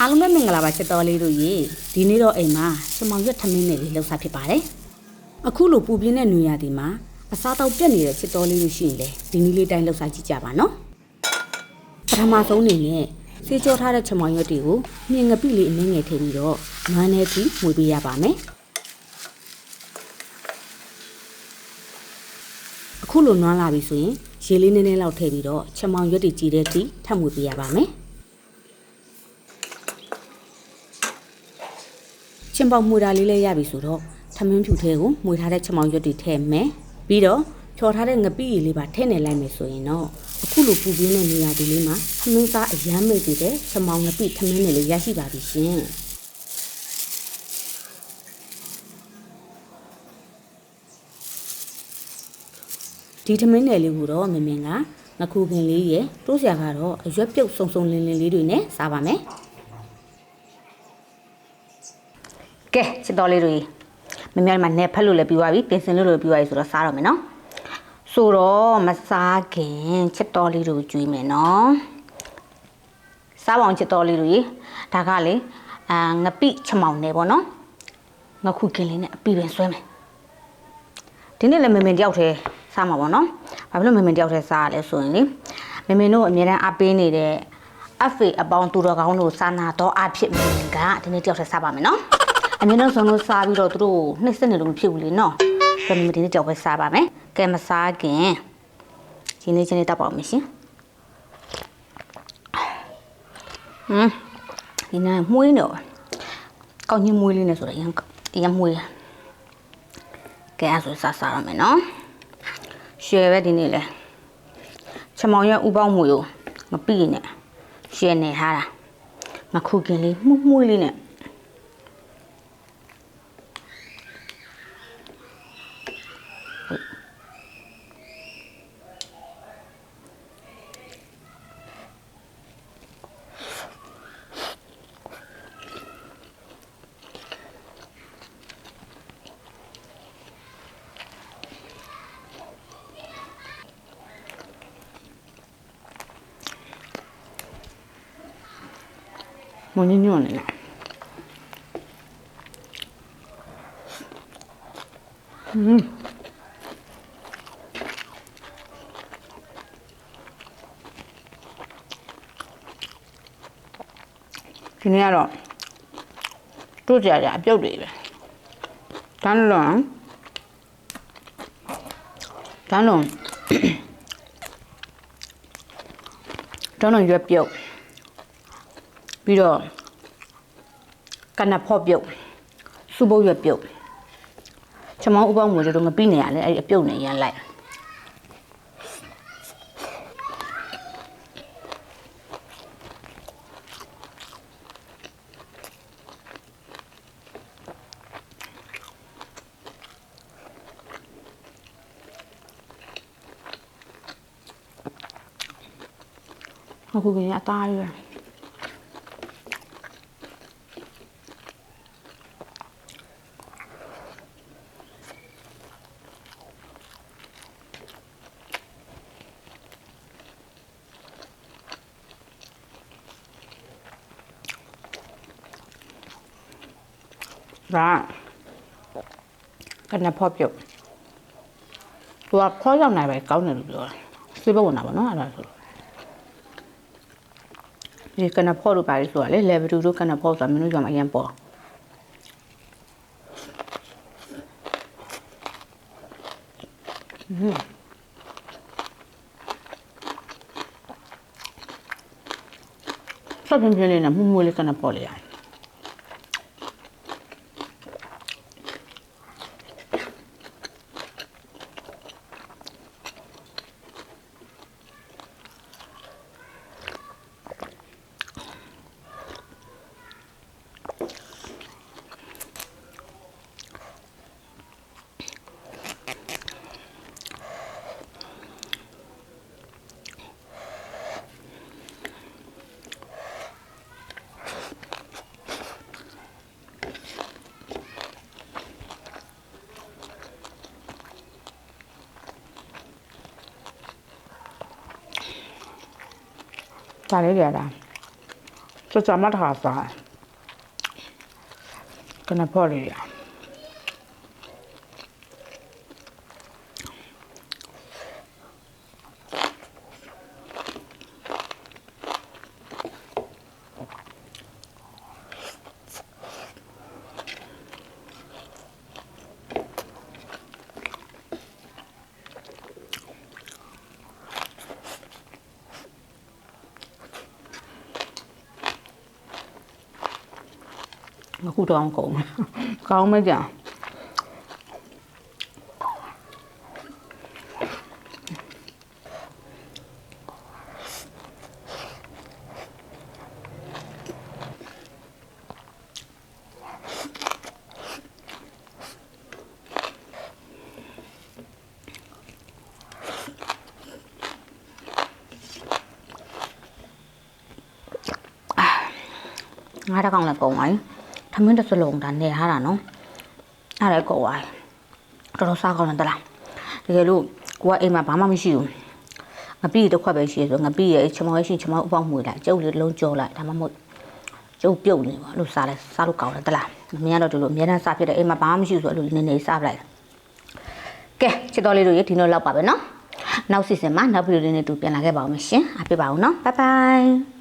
အားလုံးပဲမင်္ဂလာပါချစ်တော်လေးတို့ရေဒီနေ့တော့အိမ်မှာချမောင်ရွက်ထမင်းနဲ့လေးလှုပ်စားဖြစ်ပါတယ်အခုလိုပူပြင်းတဲ့နွေရာသီမှာအစားတောက်ပြက်နေတဲ့ချစ်တော်လေးတို့ရှိရင်လေဒီနည်းလေးတိုင်းလှုပ်စားကြည့်ကြပါနော်ပထမဆုံးအနေနဲ့စေးကြောထားတဲ့ချမောင်ရွက်တွေကိုမြင်ငပိလေးအနည်းငယ်ထည့်ပြီးတော့နွမ်းနေပြီးမှုပေးရပါမယ်အခုလိုနွမ်းလာပြီဆိုရင်ရေလေးနည်းနည်းလောက်ထည့်ပြီးတော့ချမောင်ရွက်တွေကြည်တဲ့အထိထပ်မှုပေးရပါမယ် ချင်းပေါက်မှုတာလေးလည်းရပြီဆိုတော့ထမင်းဖြူထဲကိုမှုထားတဲ့ချမောင်ရွက်တွေထည့်မယ်ပြီးတော့ဖြော်ထားတဲ့ငပိရည်လေးပါထည့်နေလိုက်မယ်ဆိုရင်တော့အခုလိုပူပြင်းတဲ့နေရာဒီလေးမှာထမင်းစားအရမ်းမိတ်သေးတဲ့ချမောင်ငပိထမင်းနဲ့လေးရရှိပါပြီရှင်ဒီထမင်းနယ်လေးကိုတော့မင်မင်ကငခုခင်လေးရယ်တိုးစရာကတော့အရွက်ပြုတ်စုံစုံလင်းလင်းလေးတွေနဲ့စားပါမယ် ကဲချစ်တော်လေးတွေမမြတ်မှာနယ်ဖက်လို့လည်းပြီးသွားပြီပြင်ဆင်လို့လည်းပြီးသွားပြီဆိုတော့စားတော့မယ်နော်ဆိုတော့မစားခင်ချစ်တော်လေးတို့ကျွေးမယ်နော်စားပါအောင်ချစ်တော်လေးတွေဒါကလေအာငပိချမောင်နေပေါ့နော်ငခုကင်းလေးနဲ့အပီပင်ဆွဲမယ်ဒီနေ့လည်းမင်မင်တယောက်တည်းစားမှာပေါ့နော်ဘာဖြစ်လို့မင်မင်တယောက်တည်းစားရလဲဆိုရင်လေမင်မင်တို့အများတန်းအပေးနေတဲ့အဖေအပေါင်းသူတော်ကောင်းတို့စာနာတော်အဖြစ်မင်မင်ကဒီနေ့တယောက်တည်းစားပါမယ်နော်အ မြင်တော့ဆုံးလို့စားပြီးတော့သူတို့ကိုနှိမ့်ဆက်နေလို့မဖြစ်ဘူးလေနော်ဒါပေမဲ့ဒီနေ့ကြောက်ပဲစားပါမယ်ကဲမစားခင်ဒီနေ့ချင်းလေးတောက်ပါအောင်ရှင်ဟမ်ဒီနေ့မွေးတော့ကောင်းကြီးမွေးလေးနဲ့ဆိုတော့ရန်ရန်မွေးကဲအဲ့ဆိုစားစားရမယ်နော်ရှယ်ပဲဒီနေ့လဲချမောင်ရဲ့ဥပေါင်းမွေကိုမပြီးနဲ့ရှယ်နေထားတာမခုခင်လေးမှုမွေးလေးနဲ့ မညညွန့်နေလားอืมဒီနေ့ကတော့တို့ကြကြအပြုတ်တွေပဲတန်းလွန်တန်းလွန်တန်းလွန်ရွက်ပြုတ် ပြီးတော့ကနဖော့ပြုတ်စူပုတ်ရွက်ပြုတ်ချမောင်းဥပငွေတို့ငပိနေရလဲအဲ့ဒီအပြုတ်နေရန်လိုက်အခုကရင်အသားရွယ် ဒါကနဖော့ပြုတ်သူကခေါ်ရောက်နိုင်ပဲကောင်းတယ်လို့ပြောတာစေဘဝင်တာပေါ့နော်အဲ့ဒါဆိုဒီကနဖော့လို့ပါလေဆိုတာလေ level 2တို့ကနဖော့ဆိုတာမင်းတို့ကြောင့်အရင်ပေါ်ဆက်ပြင်းပြင်းလေးနဲ့မှုမှုလေးကနဖော့လေးရတယ် ဒါလေးတွေရတာ这咱 คู่ทองของเขาไม่จ้ะไอ้ đó con là cồn ấy ငါးတစ်ကောင်လည်းကုန်ပါပြီထမင်းတစ်စလုံးဒါနေထားတာနော်အဲ့ဒါလည်းကုန်ပါပြီတော်တော်စားကောင်းတယ်တလားတကယ်လို့ကိုကအိမ်မှာဘာမှမရှိဘူးငပိတစ်ခွက်ပဲရှိရဆိုငပိရဲ့ချမောရှိချမောအပေါက်မွေလိုက်ကျုပ်လေးတစ်လုံးကြောလိုက်ဒါမှမဟုတ်ကျုပ်ပြုတ်နေပါလို့စားလဲစားလို့ကောင်းတယ်တလားမင်းကတော့ဒီလိုအများနဲ့စားဖြစ်တယ်အိမ်မှာဘာမှမရှိဘူးဆိုအဲ့လိုနေနေစားပလိုက်ကဲချစ်တော်လေးတို့ရေဒီလိုလောက်ပါပဲနော်နောက်စီစဉ်မှာနောက်ဗီဒီယိုလေးနဲ့တူပြန်လာခဲ့ပါအောင်မရှင်အားပေးပါအောင်နော်ဘိုင်ဘိုင်